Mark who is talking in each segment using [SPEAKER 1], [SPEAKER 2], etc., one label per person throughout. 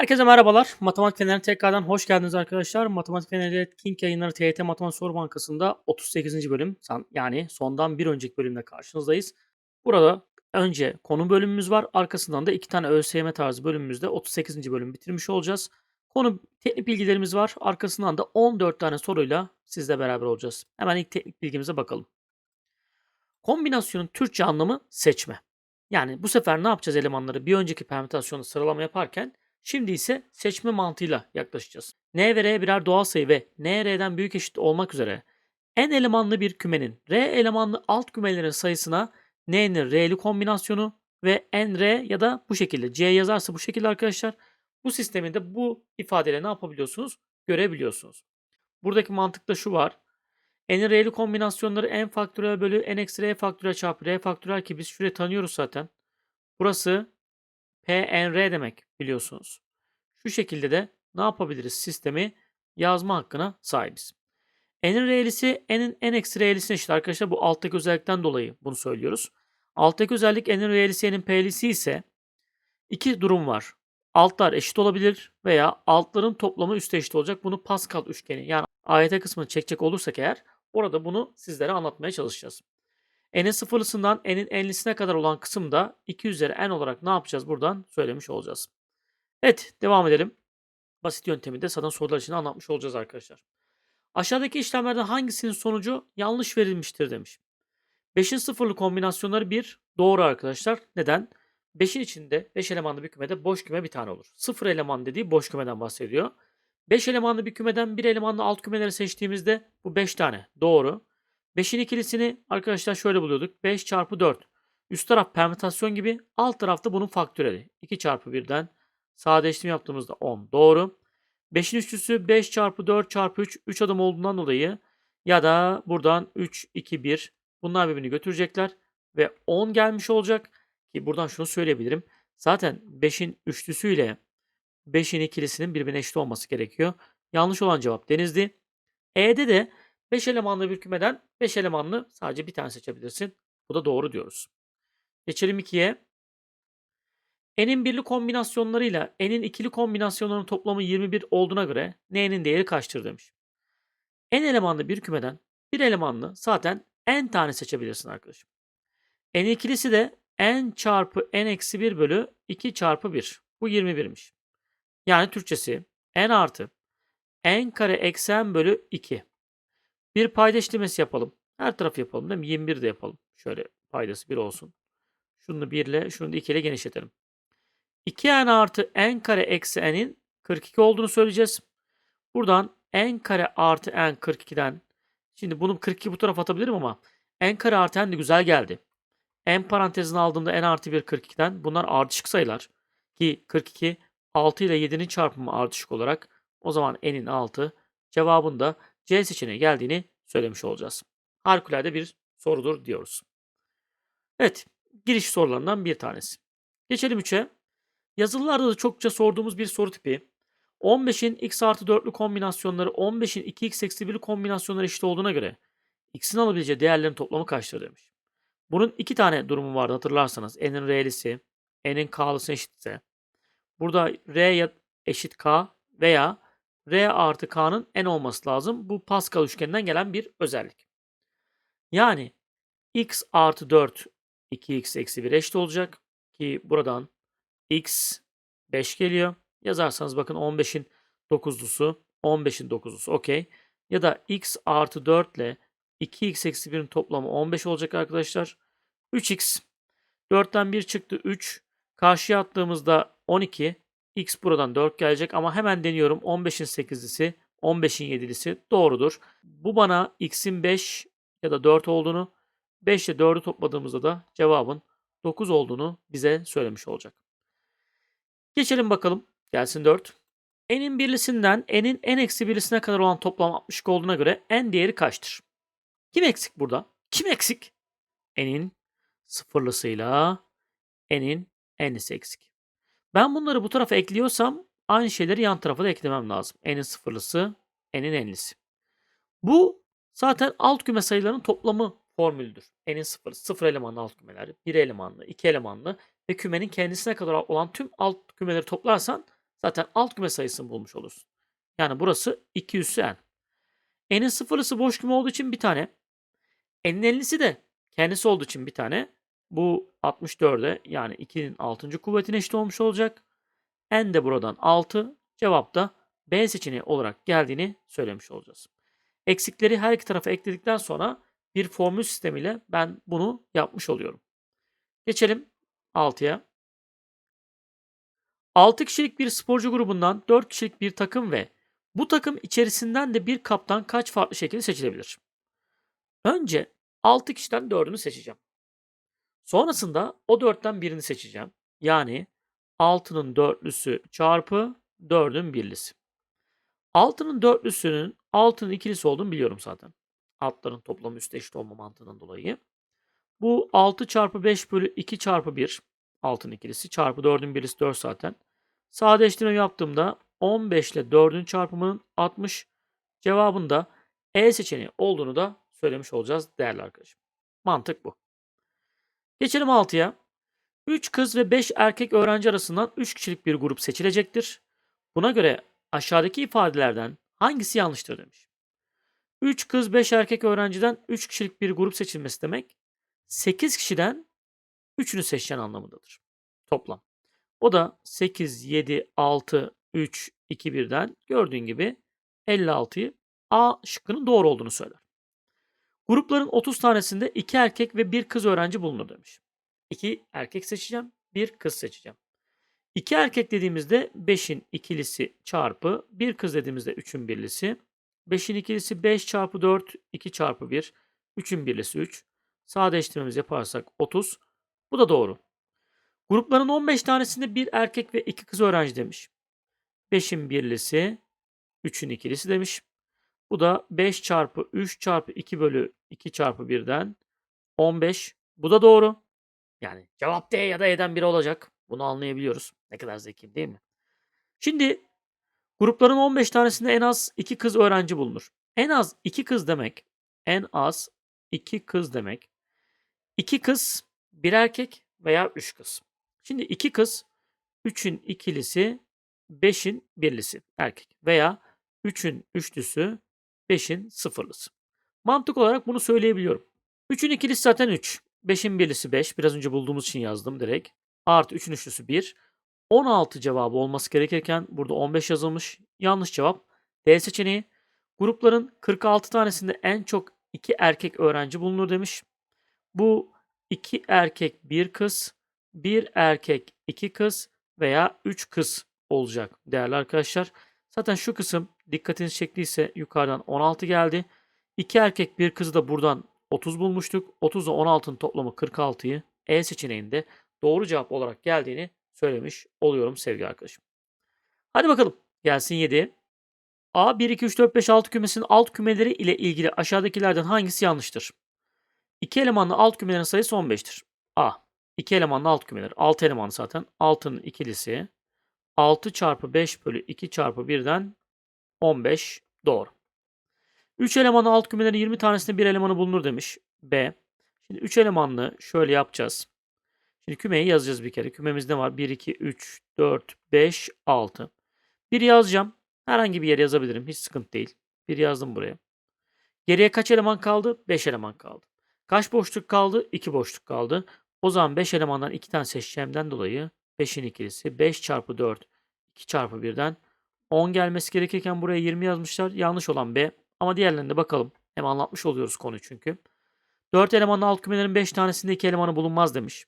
[SPEAKER 1] Herkese merhabalar. Matematik Feneri tekrardan hoş geldiniz arkadaşlar. Matematik Feneri King yayınları TYT Matematik Soru Bankası'nda 38. bölüm yani sondan bir önceki bölümde karşınızdayız. Burada önce konu bölümümüz var. Arkasından da iki tane ÖSYM tarzı bölümümüzde 38. bölüm bitirmiş olacağız. Konu teknik bilgilerimiz var. Arkasından da 14 tane soruyla sizle beraber olacağız. Hemen ilk teknik bilgimize bakalım. Kombinasyonun Türkçe anlamı seçme. Yani bu sefer ne yapacağız elemanları bir önceki permütasyonu sıralama yaparken Şimdi ise seçme mantığıyla yaklaşacağız. N ve R birer doğal sayı ve N R'den büyük eşit olmak üzere n elemanlı bir kümenin R elemanlı alt kümelerin sayısına N'nin R'li kombinasyonu ve N R ya da bu şekilde C yazarsa bu şekilde arkadaşlar bu sisteminde bu ifadeyle ne yapabiliyorsunuz? Görebiliyorsunuz. Buradaki mantıkta şu var. N'in R'li kombinasyonları n faktöriyel bölü n eksi R faktöriyel çarpı R faktöriyel ki biz şurayı tanıyoruz zaten. Burası PNR demek biliyorsunuz. Şu şekilde de ne yapabiliriz? Sistemi yazma hakkına sahibiz. N'in re'lisi n'in n eksi re'lisine eşit arkadaşlar. Bu alttaki özellikten dolayı bunu söylüyoruz. Alttaki özellik n'in re'lisi n'in p'lisi ise iki durum var. Altlar eşit olabilir veya altların toplamı üste eşit olacak. Bunu Pascal üçgeni yani AYT kısmını çekecek olursak eğer orada bunu sizlere anlatmaya çalışacağız. N'in sıfırlısından n'in enlisine kadar olan kısımda 2 üzeri n olarak ne yapacağız buradan söylemiş olacağız. Evet devam edelim. Basit yöntemi de zaten sorular için anlatmış olacağız arkadaşlar. Aşağıdaki işlemlerden hangisinin sonucu yanlış verilmiştir demiş. 5'in sıfırlı kombinasyonları 1 doğru arkadaşlar. Neden? 5'in içinde 5 elemanlı bir kümede boş küme bir tane olur. 0 eleman dediği boş kümeden bahsediyor. 5 elemanlı bir kümeden 1 elemanlı alt kümeleri seçtiğimizde bu 5 tane doğru. 5'in ikilisini arkadaşlar şöyle buluyorduk. 5 çarpı 4. Üst taraf permütasyon gibi. Alt tarafta bunun faktöreli. 2 çarpı 1'den sadeleştirme yaptığımızda 10. Doğru. 5'in üçlüsü 5 çarpı 4 çarpı 3. 3 adım olduğundan dolayı ya da buradan 3, 2, 1. Bunlar birbirini götürecekler. Ve 10 gelmiş olacak. Ki buradan şunu söyleyebilirim. Zaten 5'in üçlüsüyle 5'in ikilisinin birbirine eşit olması gerekiyor. Yanlış olan cevap denizdi. E'de de 5 elemanlı bir kümeden 5 elemanlı sadece bir tane seçebilirsin. Bu da doğru diyoruz. Geçelim 2'ye. N'in birli kombinasyonlarıyla N'in ikili kombinasyonlarının toplamı 21 olduğuna göre N'nin değeri kaçtır demiş. N elemanlı bir kümeden bir elemanlı zaten N tane seçebilirsin arkadaşım. N ikilisi de N çarpı N eksi 1 bölü 2 çarpı 1. Bu 21'miş. Yani Türkçesi N artı N kare eksi N bölü 2. Bir payda işlemesi yapalım. Her tarafı yapalım değil mi? 21 de yapalım. Şöyle paydası 1 olsun. Şunu 1 ile şunu da 2 ile genişletelim. 2n artı n kare eksi n'in 42 olduğunu söyleyeceğiz. Buradan n kare artı n 42'den şimdi bunu 42 bu tarafa atabilirim ama n kare artı n de güzel geldi. n parantezini aldığımda n artı 1 42'den bunlar ardışık sayılar. Ki 42 6 ile 7'nin çarpımı ardışık olarak o zaman n'in 6 cevabında C seçeneği geldiğini söylemiş olacağız. Harikulade bir sorudur diyoruz. Evet, giriş sorularından bir tanesi. Geçelim 3'e. Yazılılarda da çokça sorduğumuz bir soru tipi. 15'in x artı 4'lü kombinasyonları 15'in 2x eksi 1'li kombinasyonları eşit olduğuna göre x'in alabileceği değerlerin toplamı kaçtır demiş. Bunun iki tane durumu vardı hatırlarsanız. n'in r'lisi, n'in k'lısı eşitse. Burada r eşit k veya R artı K'nın N olması lazım. Bu Pascal üçgeninden gelen bir özellik. Yani X artı 4 2X eksi 1 eşit olacak. Ki buradan X 5 geliyor. Yazarsanız bakın 15'in 9'lusu 15'in 9'lusu okey. Ya da X artı 4 ile 2X eksi 1'in toplamı 15 olacak arkadaşlar. 3X 4'ten 1 çıktı 3. Karşıya attığımızda 12. X buradan 4 gelecek ama hemen deniyorum. 15'in 8'lisi, 15'in 7'lisi doğrudur. Bu bana x'in 5 ya da 4 olduğunu, 5 ile 4'ü topladığımızda da cevabın 9 olduğunu bize söylemiş olacak. Geçelim bakalım. Gelsin 4. N'in birlisinden n'in n eksi birlisine kadar olan toplam 60 olduğuna göre n değeri kaçtır? Kim eksik burada? Kim eksik? N'in sıfırlısıyla n'in n'lisi eksik. Ben bunları bu tarafa ekliyorsam aynı şeyleri yan tarafa da eklemem lazım. N'in sıfırlısı, N'in enlisi. Bu zaten alt küme sayılarının toplamı formülüdür. N'in sıfır, sıfır elemanlı alt kümeler, bir elemanlı, iki elemanlı ve kümenin kendisine kadar olan tüm alt kümeleri toplarsan Zaten alt küme sayısını bulmuş olursun. Yani burası 2 üssü n. N'in sıfırlısı boş küme olduğu için bir tane. N'in 50'si de kendisi olduğu için bir tane. Bu 64'e yani 2'nin 6. kuvvetine eşit olmuş olacak. N de buradan 6. Cevap da B seçeneği olarak geldiğini söylemiş olacağız. Eksikleri her iki tarafa ekledikten sonra bir formül sistemiyle ben bunu yapmış oluyorum. Geçelim 6'ya. 6 kişilik bir sporcu grubundan 4 kişilik bir takım ve bu takım içerisinden de bir kaptan kaç farklı şekilde seçilebilir? Önce 6 kişiden 4'ünü seçeceğim. Sonrasında o 4'ten birini seçeceğim. Yani 6'nın dörtlüsü çarpı 4'ün birlisi. 6'nın dörtlüsünün 6'nın ikilisi olduğunu biliyorum zaten. Altların toplamı üstte eşit olma mantığından dolayı. Bu 6 çarpı 5 bölü 2 çarpı 1. 6'nın ikilisi çarpı 4'ün birlisi 4 zaten. Sadeleştirme yaptığımda 15 ile 4'ün çarpımının 60 cevabında E seçeneği olduğunu da söylemiş olacağız değerli arkadaşım. Mantık bu. Geçelim 6'ya. 3 kız ve 5 erkek öğrenci arasından 3 kişilik bir grup seçilecektir. Buna göre aşağıdaki ifadelerden hangisi yanlıştır demiş. 3 kız 5 erkek öğrenciden 3 kişilik bir grup seçilmesi demek 8 kişiden 3'ünü seçeceğin anlamındadır. Toplam. O da 8, 7, 6, 3, 2, 1'den gördüğün gibi 56'yı A şıkkının doğru olduğunu söyler. Grupların 30 tanesinde 2 erkek ve 1 kız öğrenci bulunur demiş. 2 erkek seçeceğim, 1 kız seçeceğim. 2 erkek dediğimizde 5'in ikilisi çarpı 1 kız dediğimizde 3'ün birlisi. 5'in ikilisi 5 çarpı 4, 2 çarpı 1. 3'ün birlisi 3. Sadeleştirmemizi yaparsak 30. Bu da doğru. Grupların 15 tanesinde bir erkek ve iki kız öğrenci demiş. 5'in birlisi, 3'ün ikilisi demiş. Bu da 5 çarpı 3 çarpı 2 bölü 2 çarpı 1'den 15. Bu da doğru. Yani cevap D ya da E'den biri olacak. Bunu anlayabiliyoruz. Ne kadar zekiyim değil mi? Şimdi grupların 15 tanesinde en az 2 kız öğrenci bulunur. En az 2 kız demek. En az 2 kız demek. 2 kız, bir erkek veya 3 kız. Şimdi 2 kız 3'ün ikilisi 5'in birlisi erkek veya 3'ün üçlüsü 5'in sıfırlısı. Mantık olarak bunu söyleyebiliyorum. 3'ün ikilisi zaten 3. 5'in birlisi 5. Biraz önce bulduğumuz için yazdım direkt. Artı 3'ün üçlüsü 1. 16 cevabı olması gerekirken burada 15 yazılmış. Yanlış cevap. D seçeneği. Grupların 46 tanesinde en çok 2 erkek öğrenci bulunur demiş. Bu 2 erkek 1 kız, 1 erkek 2 kız veya 3 kız olacak değerli arkadaşlar. Zaten şu kısım dikkatinizi çektiyse yukarıdan 16 geldi. 2 erkek 1 kızı da buradan 30 bulmuştuk. 30 ile 16'nın toplamı 46'yı E seçeneğinde doğru cevap olarak geldiğini söylemiş oluyorum sevgili arkadaşım. Hadi bakalım gelsin 7. A 1, 2, 3, 4, 5, 6 kümesinin alt kümeleri ile ilgili aşağıdakilerden hangisi yanlıştır? 2 elemanlı alt kümelerin sayısı 15'tir. A. 2 elemanlı alt kümeler. 6 elemanlı zaten. 6'nın ikilisi. 6 çarpı 5 bölü 2 çarpı 1'den 15 doğru. 3 elemanlı alt kümelerin 20 tanesinde bir elemanı bulunur demiş. B. Şimdi 3 elemanlı şöyle yapacağız. Şimdi kümeyi yazacağız bir kere. Kümemiz ne var? 1, 2, 3, 4, 5, 6. Bir yazacağım. Herhangi bir yere yazabilirim. Hiç sıkıntı değil. Bir yazdım buraya. Geriye kaç eleman kaldı? 5 eleman kaldı. Kaç boşluk kaldı? 2 boşluk kaldı. O zaman 5 elemandan 2 tane seçeceğimden dolayı 5'in ikilisi 5 çarpı 4 2 çarpı 1'den 10 gelmesi gerekirken buraya 20 yazmışlar. Yanlış olan B. Ama diğerlerine bakalım. Hem anlatmış oluyoruz konuyu çünkü. 4 elemanlı alt kümelerin 5 tanesinde 2 elemanı bulunmaz demiş.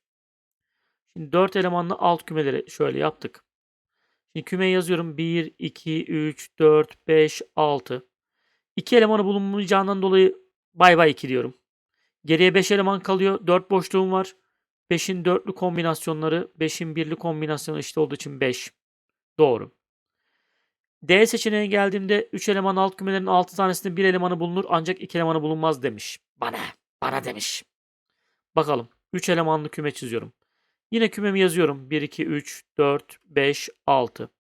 [SPEAKER 1] Şimdi 4 elemanlı alt kümeleri şöyle yaptık. Şimdi kümeyi yazıyorum. 1, 2, 3, 4, 5, 6. 2 elemanı bulunmayacağından dolayı bay bay 2 diyorum. Geriye 5 eleman kalıyor. 4 boşluğum var. 5'in dörtlü kombinasyonları 5'in birli kombinasyonu işte olduğu için 5. Doğru. D seçeneğine geldiğimde 3 eleman alt kümelerin 6 tanesinde 1 elemanı bulunur ancak 2 elemanı bulunmaz demiş. Bana, bana demiş. Bakalım. 3 elemanlı küme çiziyorum. Yine kümemi yazıyorum. 1, 2, 3, 4, 5, 6.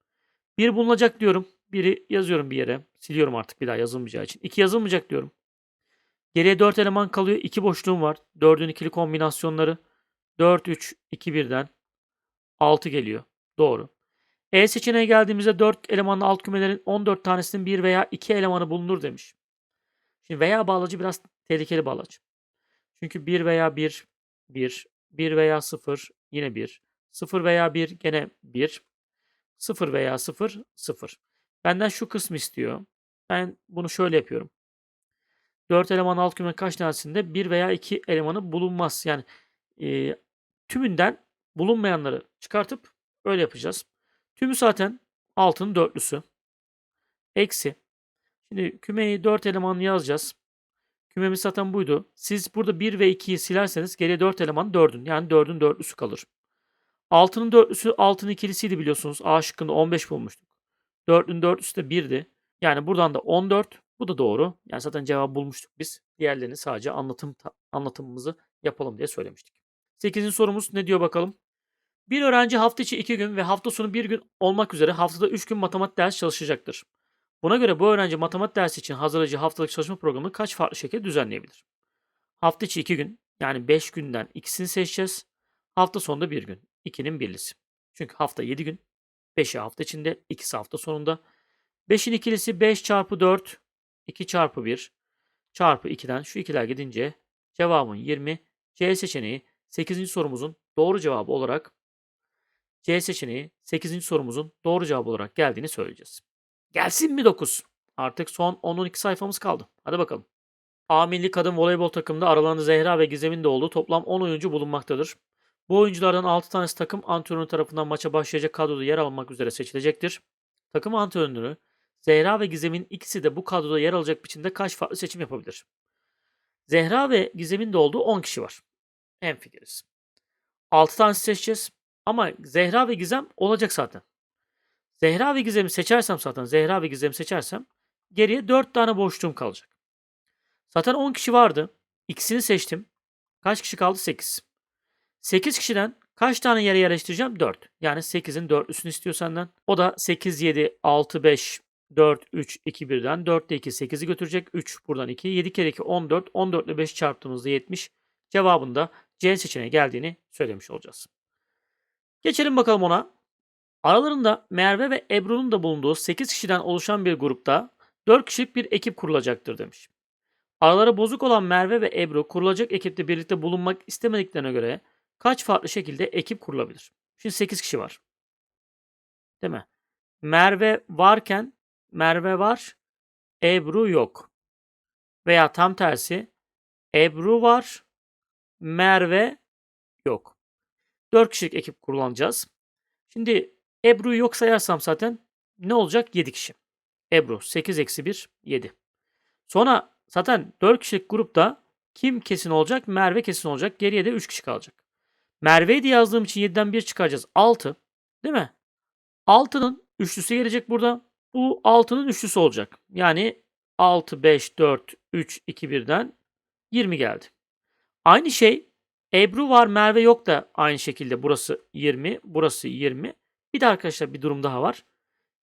[SPEAKER 1] 1 bulunacak diyorum. 1'i yazıyorum bir yere. Siliyorum artık bir daha yazılmayacağı için. 2 yazılmayacak diyorum. Geriye 4 eleman kalıyor. 2 boşluğum var. 4'ün ikili kombinasyonları. 4, 3, 2, 1'den 6 geliyor. Doğru. E seçeneğe geldiğimizde 4 elemanlı alt kümelerin 14 tanesinin 1 veya 2 elemanı bulunur demiş. Şimdi veya bağlacı biraz tehlikeli bağlaç. Çünkü 1 veya 1, 1, 1 veya 0 yine 1, 0 veya 1 gene 1, 0 veya 0, 0. Benden şu kısmı istiyor. Ben bunu şöyle yapıyorum. 4 eleman alt küme kaç tanesinde 1 veya 2 elemanı bulunmaz. Yani e, tümünden bulunmayanları çıkartıp öyle yapacağız. Tümü zaten altının dörtlüsü. Eksi. Şimdi kümeyi 4 elemanlı yazacağız. Kümemiz zaten buydu. Siz burada 1 ve 2'yi silerseniz geriye 4 eleman 4'ün. Yani 4'ün dörtlüsü kalır. Altının dörtlüsü altının ikilisiydi biliyorsunuz. A şıkkında 15 bulmuştuk. 4'ün dörtlüsü de 1'di. Yani buradan da 14. Bu da doğru. Yani zaten cevabı bulmuştuk biz. Diğerlerini sadece anlatım anlatımımızı yapalım diye söylemiştik. 8. sorumuz ne diyor bakalım? Bir öğrenci hafta içi 2 gün ve hafta sonu 1 gün olmak üzere haftada 3 gün matematik ders çalışacaktır. Buna göre bu öğrenci matematik dersi için hazırlayıcı haftalık çalışma programını kaç farklı şekilde düzenleyebilir? Hafta içi 2 gün yani 5 günden ikisini seçeceğiz. Hafta sonunda 1 gün. 2'nin birlisi. Çünkü hafta 7 gün. 5'i hafta içinde, 2'si hafta sonunda. 5'in ikilisi 5 çarpı 4, 2 çarpı 1 çarpı 2'den şu ikiler gidince cevabın 20. C seçeneği 8. sorumuzun doğru cevabı olarak C seçeneği 8. sorumuzun doğru cevabı olarak geldiğini söyleyeceğiz. Gelsin mi 9? Artık son 10-12 sayfamız kaldı. Hadi bakalım. A milli kadın voleybol takımında aralarında Zehra ve Gizem'in de olduğu toplam 10 oyuncu bulunmaktadır. Bu oyunculardan 6 tanesi takım antrenörü tarafından maça başlayacak kadroda yer almak üzere seçilecektir. Takım antrenörü Zehra ve Gizem'in ikisi de bu kadroda yer alacak biçimde kaç farklı seçim yapabilir? Zehra ve Gizem'in de olduğu 10 kişi var. En fikiriz. 6 tanesi seçeceğiz. Ama Zehra ve Gizem olacak zaten. Zehra ve Gizem'i seçersem zaten Zehra ve Gizem'i seçersem geriye 4 tane boşluğum kalacak. Zaten 10 kişi vardı. İkisini seçtim. Kaç kişi kaldı? 8. 8 kişiden kaç tane yere yerleştireceğim? 4. Yani 8'in 4'lüsünü istiyor senden. O da 8, 7, 6, 5, 4, 3, 2, 1'den 4 ile 2, 8'i götürecek. 3 buradan 2. 7 kere 2, 14. 14 ile 5 çarptığımızda 70. Cevabında C seçeneği geldiğini söylemiş olacağız. Geçelim bakalım ona. Aralarında Merve ve Ebru'nun da bulunduğu 8 kişiden oluşan bir grupta 4 kişilik bir ekip kurulacaktır demiş. Araları bozuk olan Merve ve Ebru kurulacak ekipte birlikte bulunmak istemediklerine göre kaç farklı şekilde ekip kurulabilir? Şimdi 8 kişi var. Değil mi? Merve varken Merve var, Ebru yok. Veya tam tersi Ebru var, Merve yok. 4 kişilik ekip kullanacağız. Şimdi Ebru'yu yok sayarsam zaten ne olacak? 7 kişi. Ebru 8 eksi 1 7. Sonra zaten 4 kişilik grupta kim kesin olacak? Merve kesin olacak. Geriye de 3 kişi kalacak. Merve'yi de yazdığım için 7'den 1 çıkaracağız. 6. Değil mi? 6'nın üçlüsü gelecek burada. Bu 6'nın üçlüsü olacak. Yani 6, 5, 4, 3, 2, 1'den 20 geldi. Aynı şey Ebru var Merve yok da aynı şekilde burası 20, burası 20. Bir de arkadaşlar bir durum daha var.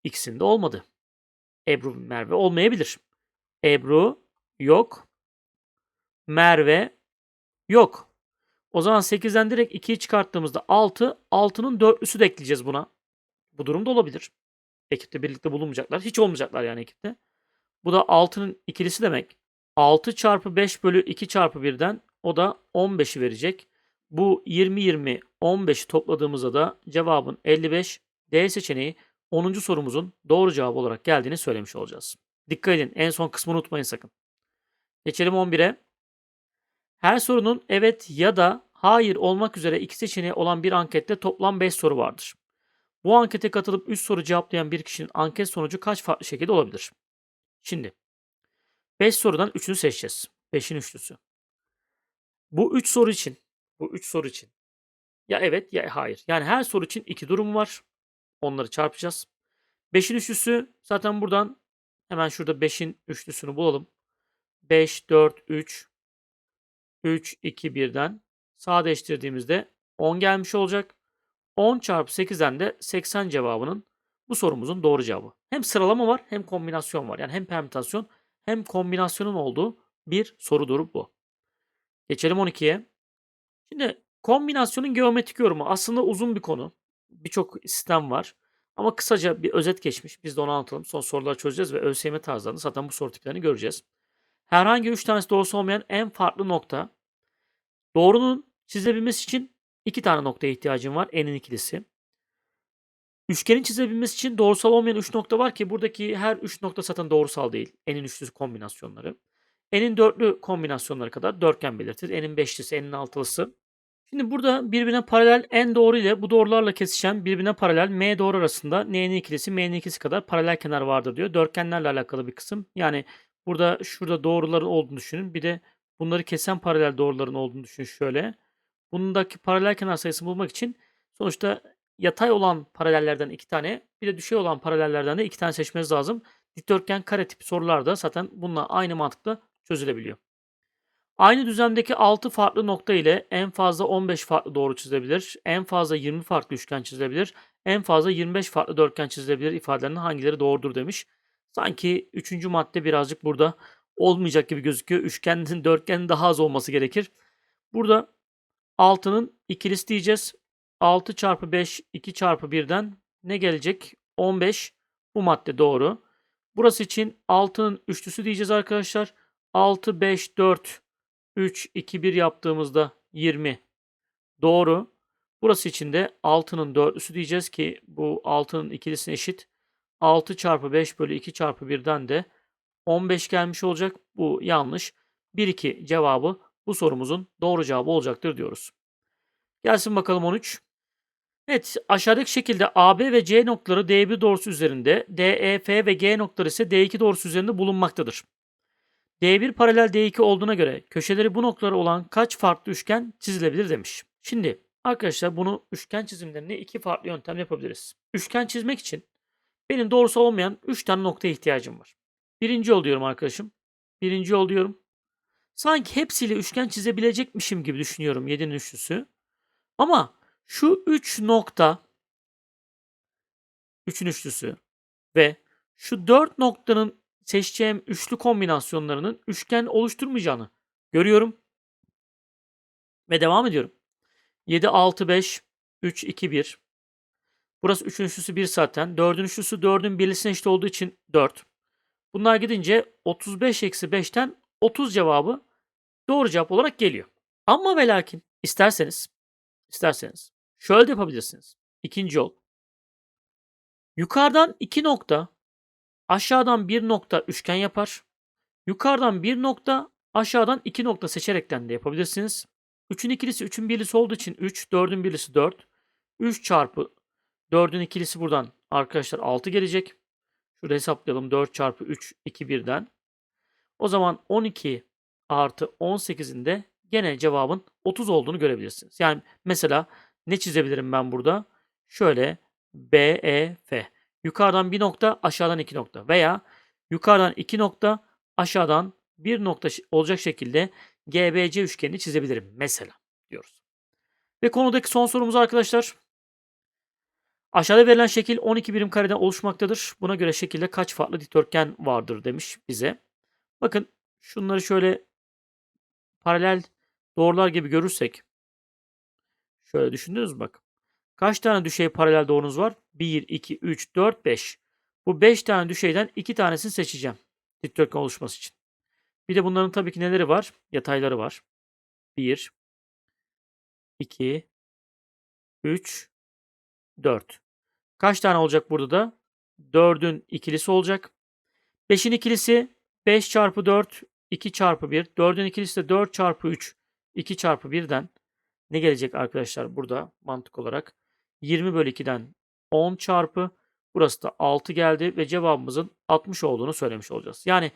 [SPEAKER 1] İkisinde olmadı. Ebru Merve olmayabilir. Ebru yok. Merve yok. O zaman 8'den direkt 2'yi çıkarttığımızda 6. 6'nın dörtlüsü de ekleyeceğiz buna. Bu durum da olabilir. Ekipte birlikte bulunmayacaklar. Hiç olmayacaklar yani ekipte. Bu da 6'nın ikilisi demek. 6 çarpı 5 bölü 2 çarpı 1'den o da 15'i verecek. Bu 20-20 15'i topladığımızda da cevabın 55 D seçeneği 10. sorumuzun doğru cevabı olarak geldiğini söylemiş olacağız. Dikkat edin en son kısmını unutmayın sakın. Geçelim 11'e. Her sorunun evet ya da hayır olmak üzere iki seçeneği olan bir ankette toplam 5 soru vardır. Bu ankete katılıp 3 soru cevaplayan bir kişinin anket sonucu kaç farklı şekilde olabilir? Şimdi 5 sorudan 3'ünü seçeceğiz. 5'in üçlüsü. Bu 3 soru için bu 3 soru için ya evet ya hayır. Yani her soru için iki durum var. Onları çarpacağız. 5'in üçlüsü zaten buradan hemen şurada 5'in üçlüsünü bulalım. 5, 4, 3, 3, 2, 1'den sadeleştirdiğimizde 10 gelmiş olacak. 10 çarpı 8'den de 80 cevabının bu sorumuzun doğru cevabı. Hem sıralama var hem kombinasyon var. Yani hem permütasyon hem kombinasyonun olduğu bir sorudur bu. Geçelim 12'ye. Şimdi kombinasyonun geometrik yorumu aslında uzun bir konu. Birçok sistem var. Ama kısaca bir özet geçmiş. Biz de onu anlatalım. Son soruları çözeceğiz ve ÖSYM tarzlarında zaten bu soru tiplerini göreceğiz. Herhangi 3 tanesi doğrusu olmayan en farklı nokta. Doğrunun çizebilmesi için 2 tane noktaya ihtiyacım var. N'in ikilisi. Üçgenin çizebilmesi için doğrusal olmayan 3 nokta var ki buradaki her 3 nokta zaten doğrusal değil. N'in üçlüsü kombinasyonları. N'in dörtlü kombinasyonları kadar dörtgen belirtir. N'in beşlisi, N'in altılısı. Şimdi burada birbirine paralel n doğru ile bu doğrularla kesişen birbirine paralel m doğru arasında n'nin ikilisi m'nin ikisi kadar paralel kenar vardır diyor. Dörtgenlerle alakalı bir kısım. Yani burada şurada doğruların olduğunu düşünün. Bir de bunları kesen paralel doğruların olduğunu düşünün şöyle. Bundaki paralel kenar sayısını bulmak için sonuçta yatay olan paralellerden iki tane bir de düşey olan paralellerden de iki tane seçmeniz lazım. Dikdörtgen kare tipi sorular da zaten bununla aynı mantıkla çözülebiliyor. Aynı düzlemdeki 6 farklı nokta ile en fazla 15 farklı doğru çizilebilir. En fazla 20 farklı üçgen çizilebilir. En fazla 25 farklı dörtgen çizilebilir ifadelerinin hangileri doğrudur demiş. Sanki 3. madde birazcık burada olmayacak gibi gözüküyor. Üçgenin dörtgenin daha az olması gerekir. Burada 6'nın ikilisi diyeceğiz. 6 çarpı 5 2 çarpı 1'den ne gelecek? 15. Bu madde doğru. Burası için 6'nın üçlüsü diyeceğiz arkadaşlar. 6, 5, 4, 3, 2, 1 yaptığımızda 20. Doğru. Burası için de 6'nın dörtlüsü diyeceğiz ki bu 6'nın ikilisine eşit. 6 çarpı 5 bölü 2 çarpı 1'den de 15 gelmiş olacak. Bu yanlış. 1, 2 cevabı bu sorumuzun doğru cevabı olacaktır diyoruz. Gelsin bakalım 13. Evet aşağıdaki şekilde AB ve C noktaları D1 doğrusu üzerinde, DEF ve G noktaları ise D2 doğrusu üzerinde bulunmaktadır. D1 paralel D2 olduğuna göre köşeleri bu noktalara olan kaç farklı üçgen çizilebilir demiş. Şimdi arkadaşlar bunu üçgen çizimlerine iki farklı yöntem yapabiliriz. Üçgen çizmek için benim doğrusal olmayan 3 tane noktaya ihtiyacım var. Birinci yol diyorum arkadaşım. Birinci yol diyorum. Sanki hepsiyle üçgen çizebilecekmişim gibi düşünüyorum 7'nin üçlüsü. Ama şu 3 nokta 3'ün üçlüsü ve şu 4 noktanın seçeceğim üçlü kombinasyonlarının üçgen oluşturmayacağını görüyorum. Ve devam ediyorum. 7, 6, 5, 3, 2, 1. Burası 3'ün üçlüsü 1 zaten. 4'ün üçlüsü 4'ün birlisine eşit olduğu için 4. Bunlar gidince 35 eksi 5'ten 30 cevabı doğru cevap olarak geliyor. Ama ve lakin isterseniz isterseniz şöyle de yapabilirsiniz. İkinci yol. Yukarıdan 2 nokta aşağıdan bir nokta üçgen yapar. Yukarıdan bir nokta, aşağıdan iki nokta seçerekten de yapabilirsiniz. 3'ün ikilisi 3'ün birlisi olduğu için 3, 4'ün birlisi 4. 3 çarpı 4'ün ikilisi buradan arkadaşlar 6 gelecek. Şurada hesaplayalım 4 çarpı 3, 2 birden. O zaman 12 artı 18'in de gene cevabın 30 olduğunu görebilirsiniz. Yani mesela ne çizebilirim ben burada? Şöyle B, E, F. Yukarıdan bir nokta, aşağıdan iki nokta veya yukarıdan iki nokta, aşağıdan bir nokta olacak şekilde GBC üçgenini çizebilirim mesela diyoruz. Ve konudaki son sorumuz arkadaşlar. Aşağıda verilen şekil 12 birim kareden oluşmaktadır. Buna göre şekilde kaç farklı dikdörtgen vardır demiş bize. Bakın şunları şöyle paralel doğrular gibi görürsek şöyle düşündünüz mü bak. Kaç tane düşey paralel doğrunuz var? 1, 2, 3, 4, 5. Bu 5 tane düşeyden 2 tanesini seçeceğim. Dikdörtgen oluşması için. Bir de bunların tabii ki neleri var? Yatayları var. 1, 2, 3, 4. Kaç tane olacak burada da? 4'ün ikilisi olacak. 5'in ikilisi 5 çarpı 4, 2 çarpı 1. 4'ün ikilisi de 4 çarpı 3, 2 çarpı 1'den ne gelecek arkadaşlar burada mantık olarak? 20 bölü 2'den 10 çarpı burası da 6 geldi ve cevabımızın 60 olduğunu söylemiş olacağız. Yani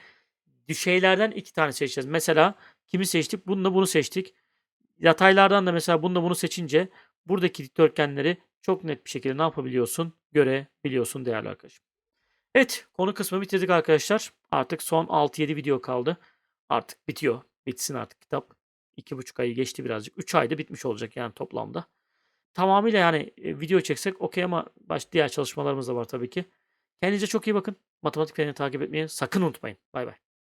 [SPEAKER 1] düşeylerden iki tane seçeceğiz. Mesela kimi seçtik? Bununla bunu seçtik. Yataylardan da mesela bununla bunu seçince buradaki dikdörtgenleri çok net bir şekilde ne yapabiliyorsun? Görebiliyorsun değerli arkadaşım. Evet konu kısmı bitirdik arkadaşlar. Artık son 6-7 video kaldı. Artık bitiyor. Bitsin artık kitap. 2,5 ayı geçti birazcık. 3 ayda bitmiş olacak yani toplamda tamamıyla yani video çeksek okey ama baş diğer çalışmalarımız da var tabii ki. Kendinize çok iyi bakın. Matematik takip etmeyi sakın unutmayın. Bay bay.